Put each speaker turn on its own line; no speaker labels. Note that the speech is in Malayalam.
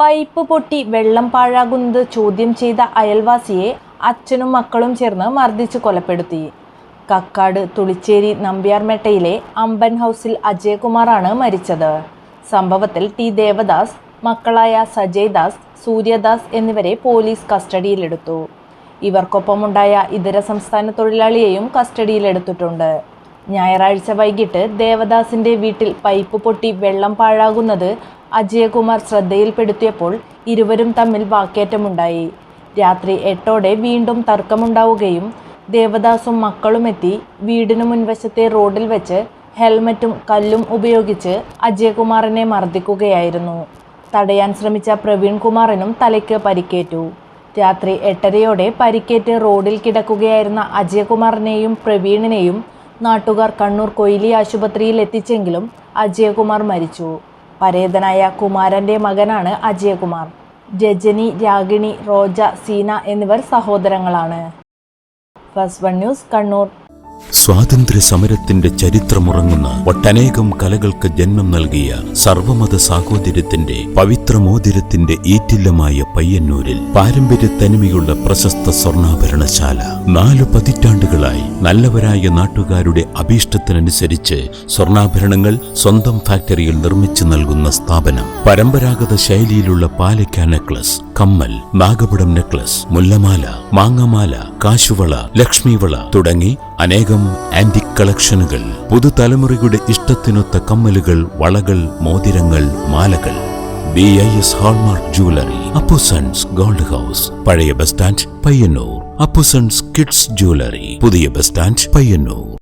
പൈപ്പ് പൊട്ടി വെള്ളം പാഴാകുന്നത് ചോദ്യം ചെയ്ത അയൽവാസിയെ അച്ഛനും മക്കളും ചേർന്ന് മർദ്ദിച്ച് കൊലപ്പെടുത്തി. കക്കാട് തുളിച്ചേരി നമ്പ്യാർമേട്ടയിലെ അമ്പൻ ഹൗസിൽ അജയകുമാറാണ് മരിച്ചത്. സംഭവത്തിൽ ടി ദേവദാസ് മക്കളായ സജയ് ദാസ് സൂര്യദാസ് എന്നിവരെ പോലീസ് കസ്റ്റഡിയിലെടുത്തു. ഇവർക്കൊപ്പമുണ്ടായ ഇതര സംസ്ഥാന തൊഴിലാളിയെയും കസ്റ്റഡിയിലെടുത്തിട്ടുണ്ട്. ഞായറാഴ്ച വൈകിട്ട് ദേവദാസിന്റെ വീട്ടിൽ പൈപ്പ് പൊട്ടി വെള്ളം പാഴാകുന്നത് അജയകുമാർ ശ്രദ്ധയിൽപ്പെടുത്തിയപ്പോൾ ഇരുവരും തമ്മിൽ വാക്കേറ്റമുണ്ടായി. രാത്രി എട്ടോടെ വീണ്ടും തർക്കമുണ്ടാവുകയും ദേവദാസും മക്കളുമെത്തി വീടിനു മുൻവശത്തെ റോഡിൽ വെച്ച് ഹെൽമറ്റും കല്ലും ഉപയോഗിച്ച് അജയകുമാറിനെ മർദ്ദിക്കുകയായിരുന്നു. തടയാൻ ശ്രമിച്ച പ്രവീൺ കുമാറിനും തലയ്ക്ക് പരിക്കേറ്റു. രാത്രി എട്ടരയോടെ പരിക്കേറ്റ് റോഡിൽ കിടക്കുകയായിരുന്ന അജയകുമാറിനെയും പ്രവീണിനെയും നാട്ടുകാർ കണ്ണൂർ കൊയിലി ആശുപത്രിയിൽ എത്തിച്ചെങ്കിലും അജയകുമാർ മരിച്ചു. പരേതനായ കുമാരന്റെ മകനാണ് അജയകുമാർ. രജനി രാഗിണി റോജ സീന എന്നിവർ സഹോദരങ്ങളാണ്. First one news Kannur.
സ്വാതന്ത്ര്യ സമരത്തിന്റെ ചരിത്രമുറങ്ങുന്ന ഒട്ടനേകം കലകൾക്ക് ജന്മം നൽകിയ സർവമത സാഹോദര്യത്തിന്റെ പവിത്രമോതിരത്തിന്റെ ഈറ്റില്ലമായ പയ്യന്നൂരിൽ പാരമ്പര്യ തനിമയുള്ള പ്രശസ്ത സ്വർണാഭരണശാല. നാലു പതിറ്റാണ്ടുകളായി നല്ലവരായ നാട്ടുകാരുടെ അഭീഷ്ടത്തിനനുസരിച്ച് സ്വർണാഭരണങ്ങൾ സ്വന്തം ഫാക്ടറിയിൽ നിർമ്മിച്ചു നൽകുന്ന സ്ഥാപനം. പരമ്പരാഗത ശൈലിയിലുള്ള പാലക്ക നെക്ലസ് കമ്മൽ നാഗപടം നെക്ലസ് മുല്ലമാല മാങ്ങമാല കാശുവള ലക്ഷ്മിവള തുടങ്ങി അനേകം ആന്റിക് കളക്ഷനുകൾ. പുതുതലമുറയുടെ ഇഷ്ടത്തിനൊത്ത കമ്മലുകൾ വളകൾ മോതിരങ്ങൾ മാലകൾ. B I S hallmark jewellery Appusons gold house പഴയ bus stand Payyanur. Appusons kids jewellery പുതിയ ബസ് സ്റ്റാൻഡ് പയ്യന്നൂർ.